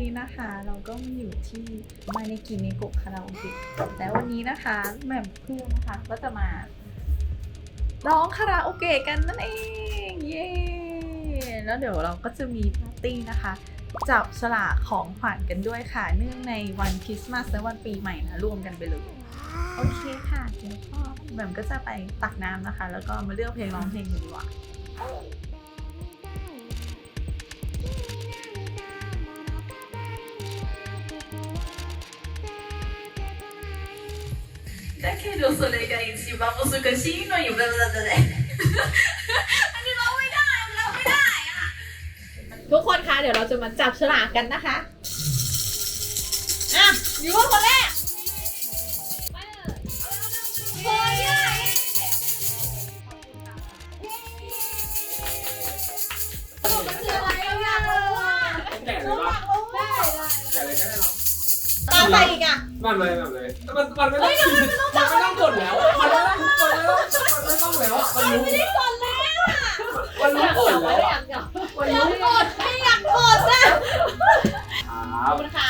นี้นะคะ เราก็มาอยู่ที่มาในกินในกบคาราโอเกะแล้ววันนี้นะคะแหม่มเพื่อนนะคะก็จะมาร้องคาราโอเกะกันนั่นเองเย้แล้วเดี๋ยวเราก็จะมีปาร์ตี้นะคะ จับฉลากของขวัญกันด้วยค่ะ เนื่องในวันคริสต์มาสและวันปีใหม่นะรวมกันไปเลยโอเคค่ะเดี๋ยวก็แหม่มก็จะไปตักน้ำนะคะ แล้วก็มาเลือกเพลงร้องเพลงกันดีกว่า けどそれが一番難しいのよ。だだだだだ。อันนี้ร้องไม่ได้ร้องไม่ได้อะ ทุกคนคะเดี๋ยวเราจะมาจับฉลากกันนะคะ อ่ะอยู่ว่าคนแรก มันเลยมันเลยแต่มันมันไม่ต้องมันไม่ต้องกดแล้วอะมันไม่ต้องมันไม่ต้องมันไม่ต้องแล้วอะมันรู้ไม่ได้กดแล้วอะมันรู้กดแล้วอะอยากมันรู้กดไม่อยากกดอะครับคุณค่ะ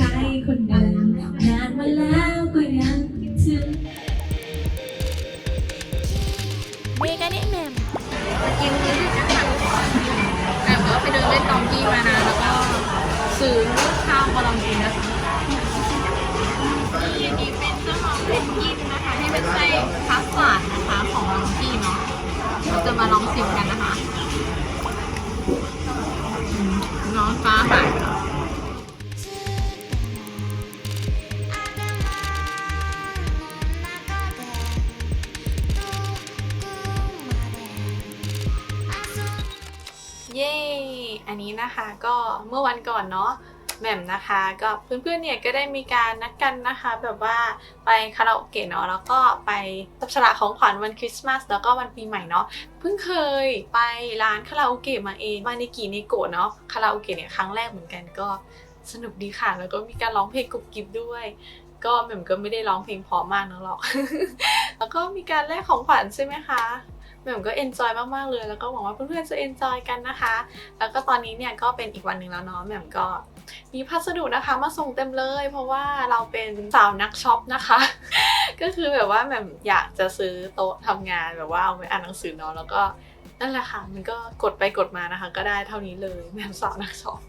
กับใคนหนึ่งนานมาแล้วก็ยังคิดถึงเมกาเนแมมกินที่นะคะแอบก็ไปเดินเล่นตองกี้มานะแล้วก็ซื้อข้าวมาลองกินนะคะนี่อันนี้เป็นเจ้าน้องเพนกวินนะคะที่เป็นไส้คัสตาร์ดนะคะของลองกี้เนาะเราจะมาลองชิมกันนะคะน้องฟ้าหา เย้ อันนี้นะคะก็เมื่อวันก่อนเนาะแหม่มนะคะก็เพื่อนๆเนี่ยก็ได้มีการนัดกันนะคะ แบบว่าไปคาราโอเกะเนาะแล้วก็ไปจับฉลากของขวัญวันคริสต์มาสแล้วก็วันปีใหม่เนาะเพิ่งเคยไปร้านคาราโอเกะมาเองมาในกีเนโกะเนาะคาราโอเกะเนี่ยครั้งแรกเหมือนกันก็สนุกดีค่ะ แล้วก็มีการร้องเพลงกรุบกริบด้วย ก็แหม่มก็ไม่ได้ร้องเพลงเพราะมากนะหรอก แล้วก็มีการแลกของขวัญใช่ไหมคะ แหม่มก็เอนจอยมากๆเลย แล้วก็หวังว่าเพื่อนๆจะเอนจอยกันนะคะ แล้วก็ตอนนี้เนี่ยก็เป็นอีกวันหนึ่งแล้วเนาะแหม่มก็มีพัสดุนะคะมาส่งเต็มเลย เพราะว่าเราเป็นสาวนักช็อปนะคะ ก็คือแบบว่าแหม่มอยากจะซื้อโต๊ะทำงานแบบว่าเอาไว้อ่านหนังสือเนาะแล้วก็นั่นแหละค่ะ มันก็กดไปกดมานะคะ ก็ได้เท่านี้เลยแหม่มสาวนักช็อป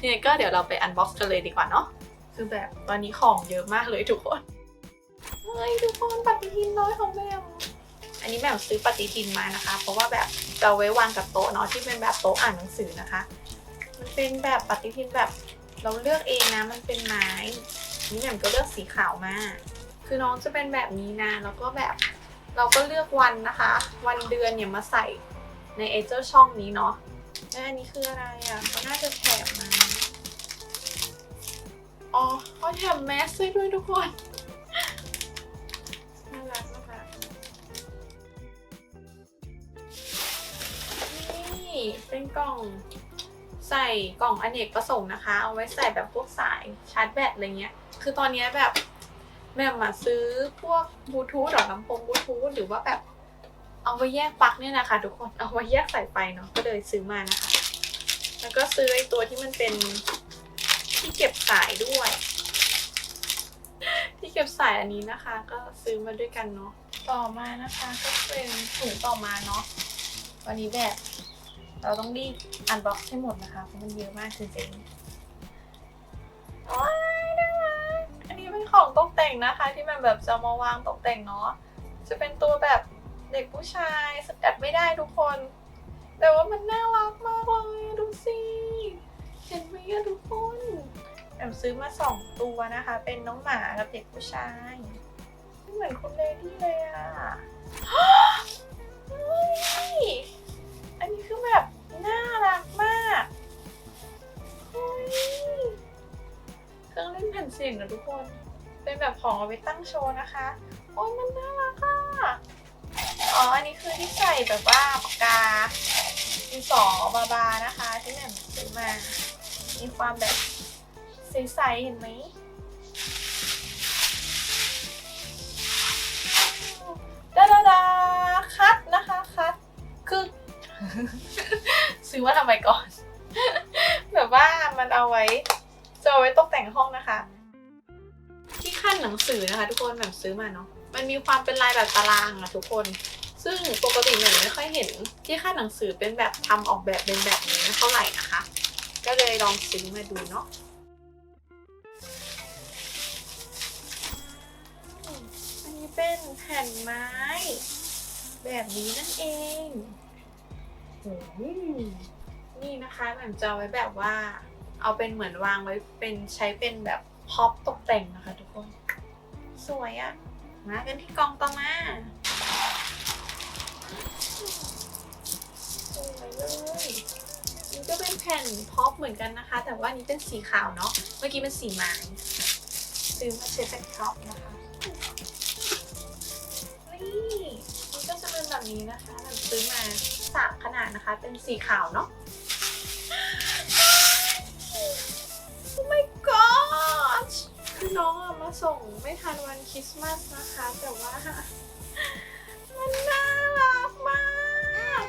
เนี่ยก็เดี๋ยวเราไปอันบ็อกซ์กันเลยดีกว่าเนาะคือแบบตอนนี้ของเยอะมากเลยทุกคนเฮ้ยทุกคนปฏิทินน้อยของแหม่ม อันนี้แบบซื้อปฏิทินมานะคะ เพราะว่าแบบจะเอาไว้วางกับโต๊ะเนาะที่เป็นแบบโต๊ะอ่านหนังสือนะคะ มันเป็นแบบปฏิทินแบบเราเลือกเองนะมันเป็นไม้นี่แบบก็เลือกสีขาวมาคือน้องจะเป็นแบบนี้นะแล้วก็แบบเราก็เลือกวันนะคะ วันเดือนเนี่ยมาใส่ในไอเจ้าช่องนี้เนาะแล้วอันนี้คืออะไรอะเขาน่าจะแถมมาอ๋อเขาแถมแมสให้ด้วยทุกคน เป็นกล่องใส่กล่องอเนกประสงค์นะคะ เอาไว้ใส่แบบพวกสายชาร์จแบตอะไรเงี้ย คือตอนนี้แบบแม่มาซื้อพวกบลูทูธหรือลำโพงบลูทูธหรือว่าแบบเอาไว้แยกปลั๊กเนี่ยนะคะ ทุกคนเอาไว้แยกสายไฟเนาะก็เลยซื้อมานะคะ แล้วก็ซื้อไอ้ตัวที่มันเป็นที่เก็บสายด้วย ที่เก็บสายอันนี้นะคะ ก็ซื้อมาด้วยกันเนาะต่อมานะคะก็เป็นถุงต่อมาเนาะวันนี้แบบ เราต้องรีบอันบ็อกซ์ให้หมดนะคะเพราะมันเยอะมากจริงๆว้ายน่ารักอันนี้เป็นของตกแต่งนะคะ ที่มันแบบจะมาวางตกแต่งเนาะจะเป็นตัวแบบเด็กผู้ชายสกัดไม่ได้ทุกคน แต่ว่ามันน่ารักมากเลยดูสิเห็นไหมอะทุกคนแบบซื้อมาสองตัวนะคะ เป็นน้องหมากับเด็กผู้ชายเหมือนคุณเลดี้เลยอะเฮ้ยอั นนี้คือแบบน่ารักมากเฮ้ยเครื่องเล่นแผ่นเสียงนะทุกคน เป็นแบบของเอาไว้ตั้งโชว์นะคะ โอ้ยมันน่ารักอะ อ๋อ อันนี้คือที่ใส่แบบว่าปากกาดินสอบาบานะคะ ที่แหม่มซื้อมา มีความแบบใสๆเห็นไหมดาดาดาคัดนะคะคัดคือ ซื้อว่าทำไมก่อน แบบว่ามันเอาไว้จะเอาไว้ตกแต่งห้องนะคะ ที่ขั้นหนังสือนะคะ ทุกคนแบบซื้อมาเนาะมันมีความเป็นลายแบบตารางอะทุกคน ซึ่งปกติเนี่ยไม่ค่อยเห็นที่ขั้นหนังสือเป็นแบบทำออกแบบเป็นแบบนี้เท่าไหร่นะคะ ก็เลยลองซื้อมาดูเนาะอันนี้เป็นแผ่นไม้ แบบนี้นั่นเอง นี่นะคะแหม่มจะเอาไว้แบบว่า เอาเป็นเหมือนวางไว้เป็นใช้เป็นแบบพ็อปตกแต่งนะคะทุกคน สวยอะมากันที่กองต่อมาสวยเลยนี่ก็เป็นแผ่นพ็อปเหมือนกันนะคะ แต่ว่านนี้เป็นสีขาวเนาะเมื่อกี้เป็นสีไม้ซื้อมาใช้เป็นพ็อปนะคะนี่นี่ก็จะเป็นแบบนี้นะคะแบบซื้อมา สามขนาดนะคะ เป็นสีขาวเนาะ Oh my god คือน้องอะมาส่งไม่ทันวันคริสต์มาสนะคะ แต่ว่า มันน่ารักมาก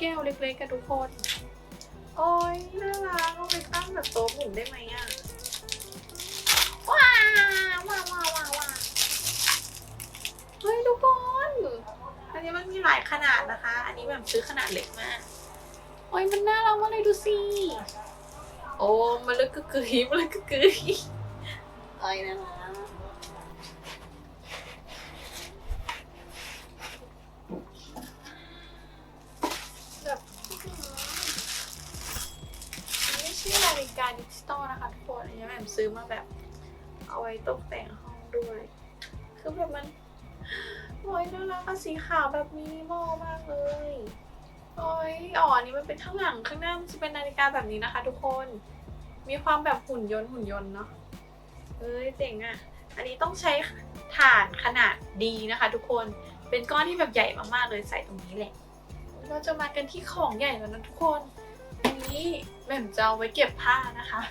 แบบเป็นลูกแก้วเล็กๆกันทุกคน โอ้ยน่ารักเอาไปตั้งแบบโต๊ะหมุนได้ไหมอะว้าวว้าวว้าวว้าวว้าวเฮ้ยทุกคน อันนี้มันมีหลายขนาดนะคะ อันนี้แบบซื้อขนาดเล็กมาก โอ้ยมันน่ารักมากเลยดูสิ โอ้มันลึกกึกกึยมันลึกกึกกึยเอ้ยน่ารักแบบไม่ใช่นาฬิกาดิจิตอลนะคะทุกคน อันนี้แบบ ซื้อมาแบบ เอาไว้ตกแต่งห้องด้วย คือแบบมันโอ้ยน่ารักอะสีขาวแบบมินิมอลมากเลยโอ้ยอ๋ออันนี้มันเป็นข้างหลังข้างหน้ามันจะเป็นนาฬิกาแบบนี้นะคะ ทุกคน มีความแบบหุ่นยนต์หุ่นยนต์เนาะเอ้ยเจ๋งอะอันนี้ต้องใช้ถ่านขนาดดีนะคะ ทุกคน เป็นก้อนที่แบบใหญ่มากๆเลยใส่ตรงนี้แหละ เราจะมากันที่ของใหญ่แล้วนะทุกคน อันนี้แม่มจะเอาไว้เก็บผ้านะคะ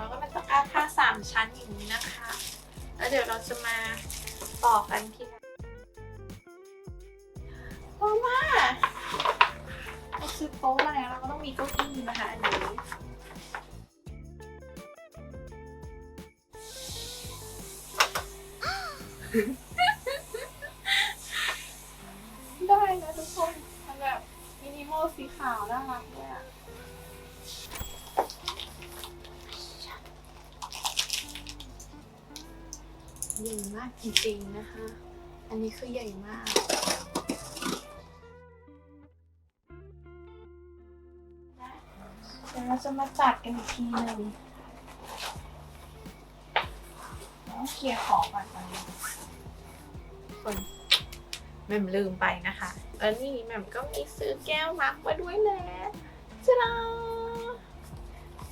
าก็เป็นตะกร้าผ้าสามชั้นอย่างนี้นะคะ แล้วเดี๋ยวเราจะมาต่อกันที่โต๊ะมาเราซื้อโต๊ะมาแล้วเราก็ต้องมีเก้าอี้นะคะอันนี้ได้นะทุกคนมันแบบมินิมอลสีขาวน่ารักด้วยอะ ใหญ่มากจริงๆนะคะ อันนี้คือใหญ่มาก เดี๋ยวเราจะมาจัดกันอีกทีหนึ่งต้องเคลียร์ของก่อนตอนนี้คนแหม่มลืมไปนะคะแล้วนี่แหม่มก็มีซื้อแก้วมักมาด้วยแหละจ้า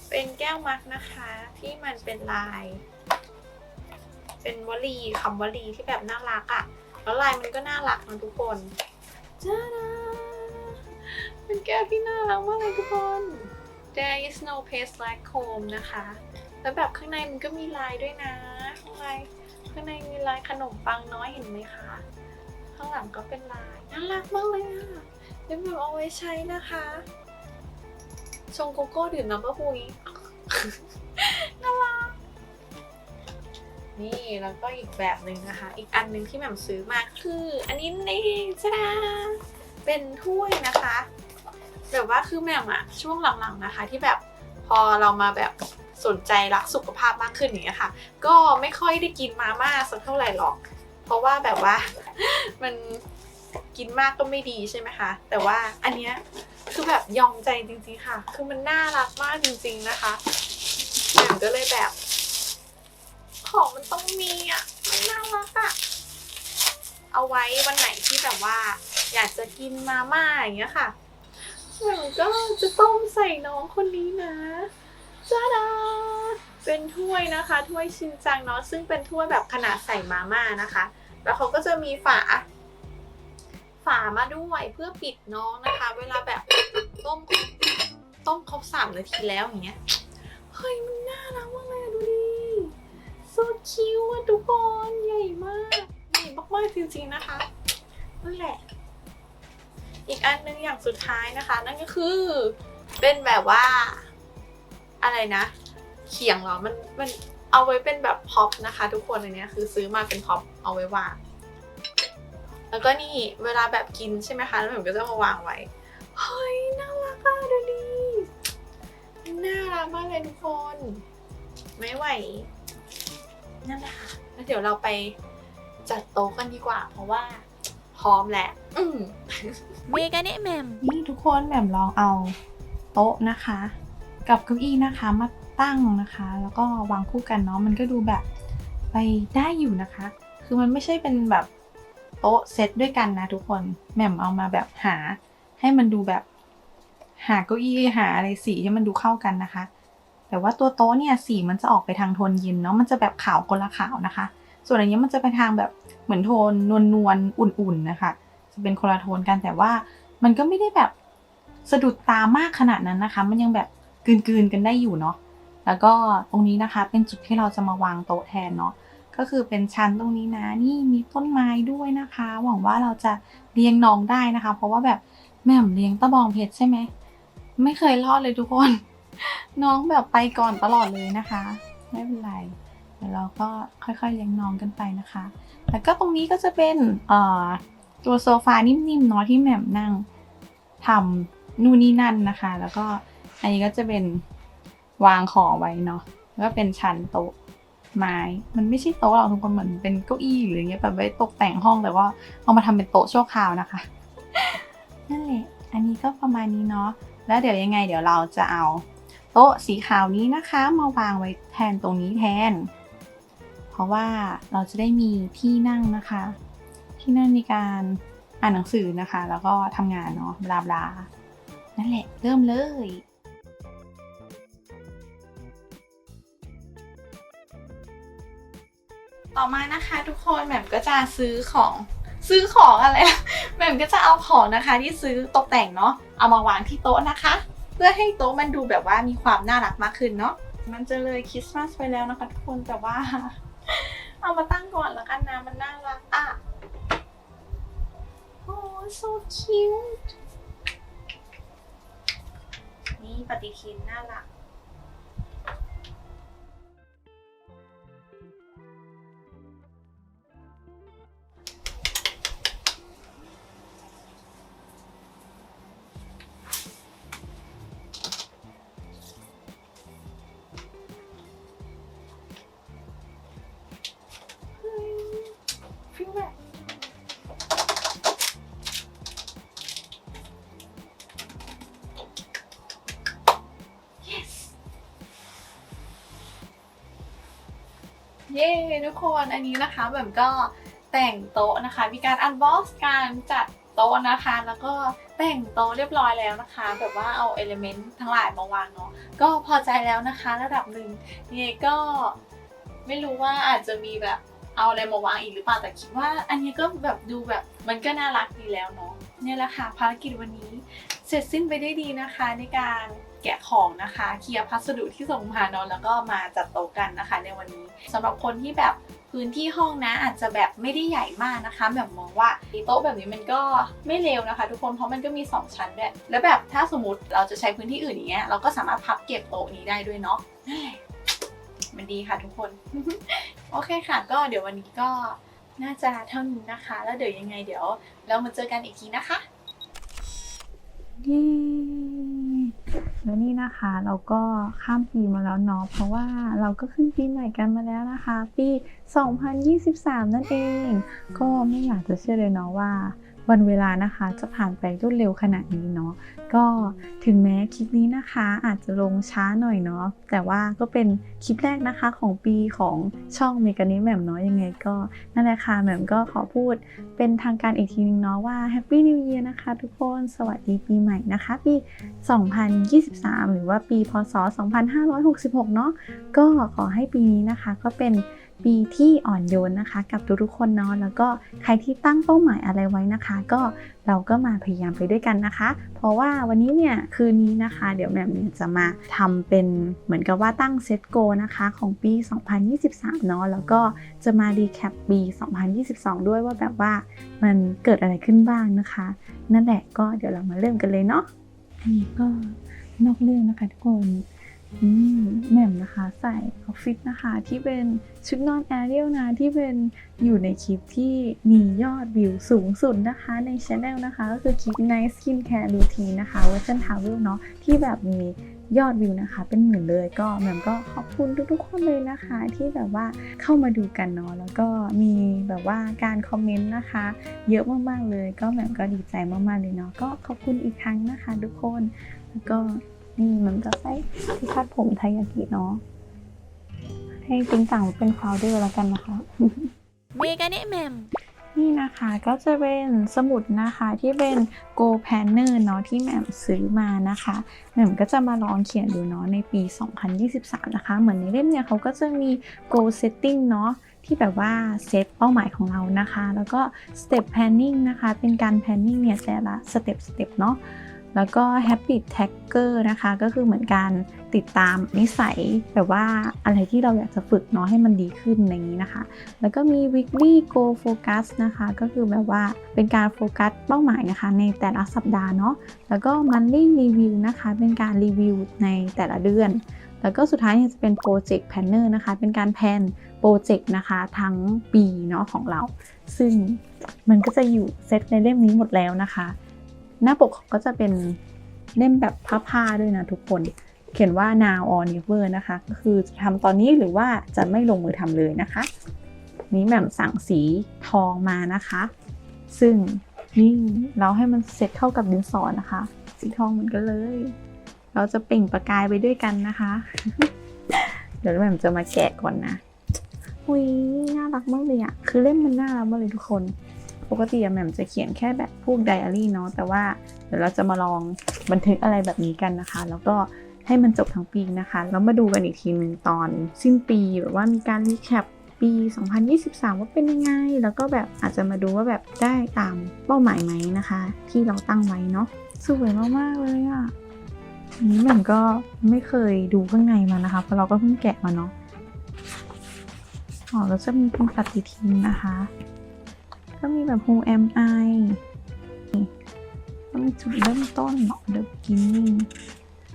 เป็นแก้วมักนะคะ ที่มันเป็นลาย เป็นวลีคำวลีที่แบบน่ารักอะ่ะ แล้วลายมันก็น่ารักนะทุกคนจ้าดาเป็นแก้วที่น่ารักมากเลยทุกคน There is no place like home นะคะ แล้วแบบข้างในมันก็มีลายด้วยนะ ข้างในข้างในมีลายขนมปังน้อยเห็นไหมคะ ข้างหลังก็เป็นลายน่ารักมากเลยอะเดี๋ยวแบบเอาไว้ใช้นะคะชงโกโก้ดื่มน้ำมะพุยน่ารัก นี่แล้วก็อีกแบบหนึ่งนะคะ อีกอันหนึ่งที่แหม่มซื้อมาคืออันนี้นี่จ้าเป็นถ้วยนะคะแบบว่าคือแหม่มอะช่วงหลังๆนะคะ ที่แบบพอเรามาแบบสนใจรักสุขภาพมากขึ้นอย่างเงี้ยค่ะ ก็ไม่ค่อยได้กินมาม่าสักเท่าไหร่หรอก เพราะว่าแบบว่ามันกินมากก็ไม่ดีใช่ไหมคะ แต่ว่าอันเนี้ยคือแบบยอมใจจริงๆค่ะ คือมันน่ารักมากจริงๆนะคะแบบมก็เลยแบบ ของมันต้องมีอะ มันน่ารักอะ เอาไว้วันไหนที่แบบว่า อยากจะกินมาม่าอย่างเงี้ยค่ะแหม่มก็จะต้มใส่น้องคนนี้นะจ้าดาเป็นถ้วยนะคะ ถ้วยชินจังเนาะซึ่งเป็นถ้วยแบบขนาดใส่มาม่านะคะ แล้วเขาก็จะมีฝา ฝามาด้วยเพื่อปิดน้องนะคะ เวลาแบบต้มต้มครบสามนาทีแล้วอย่างเงี้ยเฮ้ยมันน่ารักมากเลย อะดูดิ so cute อะทุกคนใหญ่มากใหญ่มากๆจริงๆนะคะนั่นแหละ อีกอันหนึงอย่างสุดท้ายนะคะ นั่นก็คือเป็นแบบว่า อะไรนะ เขียงเหรอมันมันเอาไว้เป็นแบบพ็อปนะคะ ทุกคนอันนี้คือซื้อมาเป็นพ็อปเอาไว้วางแล้วก็นี่เวลาแบบกินใช่ไหมคะแล้วผมก็จะมาวางไว้เฮ้ยน่ารักอะดูดิน่ารักมากเลยทุกคน ไม่ไหว นั่นแหละค่ะแล้วเดี๋ยวเราไปจัดโต๊ะกันดีกว่า เพราะว่าพร้อมแหละอืมเมกาเนะแหมมนี่ทุกคนแหม่มลองเอาโต๊ะนะคะ กับเก้าอี้นะคะมาตั้งนะคะ แล้วก็วางคู่กันเนาะมันก็ดูแบบไปได้อยู่นะคะ คือมันไม่ใช่เป็นแบบโต๊ะเซตด้วยกันนะทุกคนแหม่มเอามาแบบหา ให้มันดูแบบ หาเก้าอี้หาอะไรสีให้มันดูเข้ากันนะคะ แต่ว่าตัวโต๊ะเนี่ยสีมันจะออกไปทางโทนเย็นเนาะมันจะแบบขาวคนละขาวนะคะ ส่วนอันนี้มันจะไปทางแบบเหมือนโทนนวลนวลอุ่นๆนะคะ จะเป็นคนละโทนกันแต่ว่ามันก็ไม่ได้แบบสะดุดตามากขนาดนั้นนะคะ มันยังแบบกลืนๆกันได้อยู่เนาะแล้วก็ตรงนี้นะคะเป็นจุดที่เราจะมาวางโต๊ะแทนเนาะก็คือเป็นชั้นตรงนี้นะนี่มีต้นไม้ด้วยนะคะ หวังว่าเราจะเลี้ยงน้องได้นะคะ เพราะว่าแบบแม่มเลี้ยงตะบองเพชรใช่ไหมไม่เคยรอดเลยทุกคน น้องแบบไปก่อนตลอดเลยนะคะ ไม่เป็นไร เดี๋ยวเราก็ค่อยๆเลี้ยงน้องกันไปนะคะ แล้วก็ตรงนี้ก็จะเป็นตัวโซฟานิ่มๆเนาะที่แหม่มนั่งทำนู่นนี่นั่นนะคะ แล้วก็อันนี้ก็จะเป็นวางของไว้เนาะแล้วก็เป็นชั้นโต๊ะไม้มันไม่ใช่โต๊ะหรอกทุกคนเหมือนเป็นเก้าอี้หรืออย่างเงี้ยแบบไว้ตกแต่งห้องแต่ว่าเอามาทำเป็นโต๊ะชั่วคราวนะคะนั่นแหละอันนี้ก็ประมาณนี้เนาะแล้วเดี๋ยวยังไง เดี๋ยวเราจะเอา โต๊ะสีขาวนี้นะคะมาวางไว้แทนตรงนี้แทน เพราะว่าเราจะได้มีที่นั่งนะคะ ที่นั่งในการอ่านหนังสือนะคะ แล้วก็ทำงานเนาะบลาบลานั่นแหละเริ่มเลยต่อมานะคะทุกคนแหม่มก็จะซื้อของซื้อของอะไรแหม่มก็จะเอาของนะคะ ที่ซื้อตกแต่งเนาะเอามาวางที่โต๊ะนะคะ เพื่อให้โต๊ะมันดูแบบว่ามีความน่ารักมากขึ้นเนาะมันจะเลยคริสต์มาสไปแล้วนะคะทุกคนแต่ว่า เอามาตั้งก่อนแล้วกันนะมันน่ารักอะโอ้ so cute นี่ปฏิทินน่ารัก เย้ทุกคนอันนี้นะคะแบบก็แต่งโต๊ะนะคะ มีการอันบ็อกซ์การจัดโต๊ะนะคะ แล้วก็แต่งโต๊ะเรียบร้อยแล้วนะคะ แบบว่าเอาเอลิเมนต์ทั้งหลายมาวางเนาะก็พอใจแล้วนะคะระดับหนึ่งยังไงก็ไม่รู้ว่าอาจจะมีแบบเอาอะไรมาวางอีกหรือเปล่าแต่คิดว่า อันนี้ก็แบบดูแบบมันก็น่ารักดีแล้วเนาะเนี่ยแหละค่ะภารกิจวันนี้เสร็จสิ้นไปได้ดีนะคะในการ แกะของนะคะ เคลียร์พัสดุที่ส่งมาเนาะแล้วก็มาจัดโต๊ะกันนะคะ ในวันนี้สำหรับคนที่แบบพื้นที่ห้องนะอาจจะแบบไม่ได้ใหญ่มากนะคะ แบบมองว่าโต๊ะแบบนี้มันก็ไม่เลวนะคะ ทุกคนเพราะมันก็มีสองชั้นด้วยแล้วแบบถ้าสมมติเราจะใช้พื้นที่อื่นอย่างเงี้ยเราก็สามารถพับเก็บโต๊ะนี้ได้ด้วยเนาะนั่นแหละมันดีค่ะทุกคน โอเคค่ะ ก็เดี๋ยววันนี้ก็น่าจะเท่านี้นะคะ แล้วเดี๋ยวยังไงเดี๋ยว เรามาเจอกันอีกทีนะคะ เย้ แล้วนี่นะคะ เราก็ข้ามปีมาแล้วเนาะเพราะว่าเราก็ขึ้นปีใหม่กันมาแล้วนะคะ ปี 2023 นั่นเอง ก็ไม่อยากจะเชื่อเลยเนาะว่า วันเวลานะคะจะผ่านไปรวดเร็วขนาดนี้เนาะก็ถึงแม้คลิปนี้นะคะอาจจะลงช้าหน่อยเนาะแต่ว่าก็เป็นคลิปแรกนะคะของปีของช่องเมกานิแหม่มเนาะยังไงก็นั่นแหละค่ะแหม่มก็ขอพูดเป็นทางการอีกทีนึงเนาะว่าแฮปปี้นิว e ย r นะคะทุกคนสวัสดีปีใหม่นะคะ ปี 2023 หรือว่าปีพศ 2566 เนาะก็ขอให้ปีนี้นะคะก็เป็น ปีที่อ่อนโยนนะคะ กับทุกๆคนเนาะแล้วก็ใครที่ตั้งเป้าหมายอะไรไว้นะคะ ก็เราก็มาพยายามไปด้วยกันนะคะ เพราะว่าวันนี้เนี่ยคืนนี้นะคะ เดี๋ยวแม่มเนี่ยจะมาทำเป็นเหมือนกับว่าตั้งเซตโกนะคะของปี 2023 เนาะแล้วก็จะมาดีแคปปี 2022 ด้วยว่าแบบว่ามันเกิดอะไรขึ้นบ้างนะคะ นั่นแหละก็เดี๋ยวเรามาเริ่มกันเลยเนาะอันนี้ก็นอกเรื่องนะคะทุกคน แหม่มนะคะใส่ออฟฟิศนะคะที่เป็นชุดนอนแอเรียลนะที่เป็นอยู่ในคลิปที่มียอดวิวสูงสุดนะคะในช anel นะคะ ก็คือคลิป Night Skin Care Routine นะคะเวอร์ชันทาวเวลเนาะที่แบบมียอดวิวนะคะ เป็นหมื่นเลยก็แหม่มก็ขอบคุณทุกๆคนเลยนะคะ ที่แบบว่าเข้ามาดูกันเนาะแล้วก็มีแบบว่าการคอมเมนต์นะคะ เยอะมากๆเลย ก็แหม่มก็ดีใจมากๆเลยเนาะก็ขอบคุณอีกครั้งนะคะ ทุกคนแล้วก็ นี่มันก็ใส่ที่คาดผมไทยากิเนาะ ให้ติ้งต่างเป็นฟาวเดอร์แล้วกันนะคะ เมกาเนะแหมมนี่นะคะก็จะเป็นสมุดนะคะที่เป็น Go Planner เนาะที่แหม่มซื้อมานะคะแหม่มก็จะมาลองเขียนดูเนาะในปี 2023 นะคะ เหมือนในเล่มเนี่ยเขาก็จะมี Go Setting เนาะที่แบบว่าเซตเป้าหมายของเรานะคะ แล้วก็ Step Planning นะคะ เป็นการ Planning เนี่ยแต่ละสเต็ปสเต็ปเนาะ แล้วก็ Habit Tracker นะคะ ก็คือเหมือนการติดตามนิสัยแบบว่าอะไรที่เราอยากจะฝึกเนาะให้มันดีขึ้นอย่างนี้นะคะ แล้วก็มี weekly go focus นะคะ ก็คือแบบว่าเป็นการโฟกัสเป้าหมายนะคะ ในแต่ละสัปดาห์เนาะแล้วก็ monthly review นะคะ เป็นการรีวิวในแต่ละเดือน แล้วก็สุดท้ายเนี่ยจะเป็น project planner นะคะ เป็นการแพลนโปรเจกต์นะคะทั้งปีเนาะของเรา ซึ่งมันก็จะอยู่เซตในเล่มนี้หมดแล้วนะคะ หน้าปกก็จะเป็นเล่มแบบผ้าๆด้วยนะทุกคน เขียนว่า now or never นะคะ ก็คือจะทำตอนนี้หรือว่าจะไม่ลงมือทำเลยนะคะ นี้แหม่มสั่งสีทองมานะคะ ซึ่งนี่เราให้มันเซ็ตเข้ากับดินสอนะคะ สีทองเหมือนกันเลย เราจะเปล่งประกายไปด้วยกันนะคะ เดี๋ยวแหม่มจะมาแกะก่อนนะอุ้ยน่ารักมากเลยอะคือเล่มมันน่ารักมากเลยทุกคน ปกติแหม่มจะเขียนแค่แบบพวกไดอารี่เนาะแต่ว่าเดี๋ยวเราจะมาลองบันทึกอะไรแบบนี้กันนะคะ แล้วก็ให้มันจบทั้งปีนะคะ แล้วมาดูกันอีกทีหนึ่งตอนสิ้นปีแบบว่ามีการรีแคปปี 2023 ว่าเป็นยังไง แล้วก็แบบอาจจะมาดูว่าแบบได้ตามเป้าหมายไหมนะคะ ที่เราตั้งไว้เนาะสวยมากๆเลยอะ่ะนนี้แหม่มก็ไม่เคยดูข้างในมานะคะ เพราะเราก็เพิ่งแกะมาเนาะอ๋อแล้วจะมีเป็นปฏิทินนะคะ ก็มีแบบ Who am I ก็มีจุดเริ่มต้นเนาะ The beginning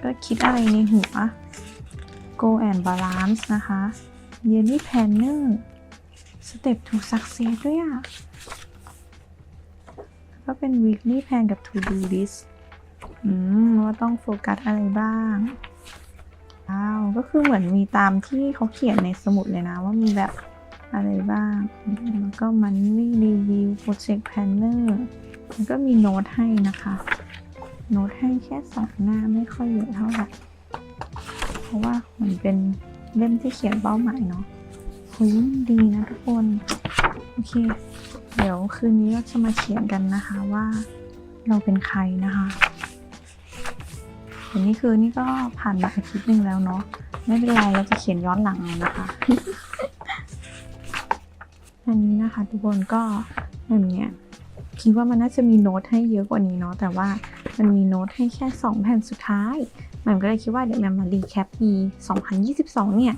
ก็คิดอะไรในหัว Go and balance นะคะ Yearly planner Step to success ด้วยอะก็เป็น weekly plan กับ to do list อืมว่าต้องโฟกัสอะไรบ้างว้าวก็คือเหมือนมีตามที่เขาเขียนในสมุดเลยนะว่ามีแบบ อะไรบ้าง แล้วก็ monthly review project planner แล้วก็มีโน้ตให้นะคะ โน้ตให้แค่สองหน้าไม่ค่อยเยอะเท่าไหร่ เพราะว่าเหมือนเป็นเล่มที่เขียนเป้าหมายเนาะคุยดีนะทุกคน โอเค เดี๋ยวคืนนี้เราจะมาเขียนกันนะคะว่าเราเป็นใครนะคะอันนี้คือนี่ก็ผ่านมาอาทิตย์หนึ่งแล้วเนาะ ไม่เป็นไรเราจะเขียนย้อนหลังเอานะคะ นะคะทุกคนก็แบบเนี้ยคิดว่ามันน่าจะมีโน้ตให้เยอะกว่านี้เนาะแต่ว่ามันมีโน้ตให้แค่ 2 แผ่นสุดท้ายแหม่มก็เลยคิดว่าเดี๋ยวแหม่มมารีแคปปี 2022 เนี่ย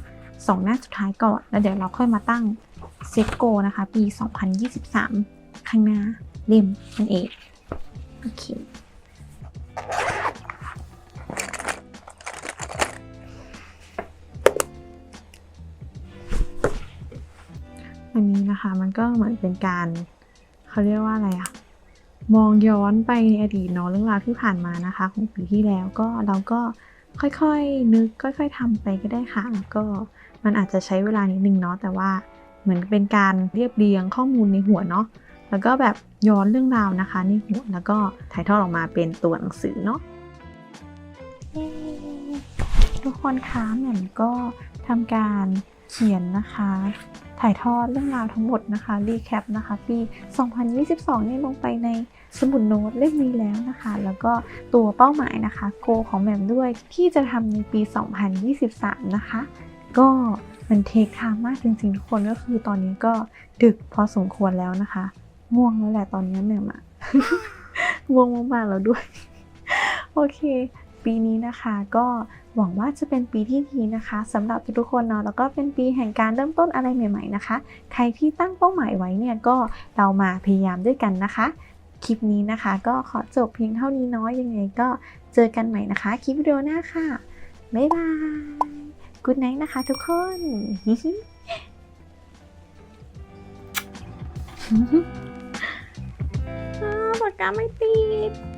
สองหน้าสุดท้ายก่อน แล้วเดี๋ยวเราค่อยมาตั้งเซตโกนะคะ ปี 2023 ข้างหน้าเล่มนั่นเอง โอเค อันนี้นะคะมันก็เหมือนเป็นการเขาเรียกว่าอะไรอะมองย้อนไปในอดีตเนาะเรื่องราวที่ผ่านมานะคะของปีที่แล้วก็เราก็ค่อยๆนึกค่อย ๆทำไปก็ได้ค่ะแล้วก็มันอาจจะใช้เวลานิดนึงเนาะแต่ว่าเหมือนเป็นการเรียบเรียงข้อมูลในหัวเนาะแล้วก็แบบย้อนเรื่องราวนะคะในหัวแล้วก็ถ่ายทอดออกมาเป็นตัวหนังสือเนาะทุกคนคะแหม่มก็ทำการ ขียนนะคะ ถ่ายทอดเรื่องราวทั้งหมดนะคะรีแคปนะคะ ปี 2022นี่ลงไปในสมุดโน้ตเล่มนี้แล้วนะคะ แล้วก็ตัวเป้าหมายนะคะโกของแหม่มด้วยที่จะทำในปี 2023 นะคะ ก็มันเทคไทม์มากจริงๆทุกคนก็คือตอนนี้ก็ดึกพอสมควรแล้วนะคะง่วงแล้วแหละตอนนี้แหม่มอะง่วงมากๆแล้วด้วย โอเค ปีนี้นะคะก็ หวังว่าจะเป็นปีที่ดีนะคะสำหรับทุกคนเนาะแล้วก็เป็นปีแห่งการเริ่มต้นอะไรใหม่ ๆนะคะ ใครที่ตั้งเป้าหมายไว้เนี่ยก็เรามาพยายามด้วยกันนะคะ คลิปนี้นะคะ ก็ขอจบเพียงเท่านี้เนาะยังไงก็เจอกันใหม่นะคะ คลิปวิดีโอหน้าค่ะบ๊ายบายกูดไนท์นะคะทุกคนอ้าวปากกาไม่ติด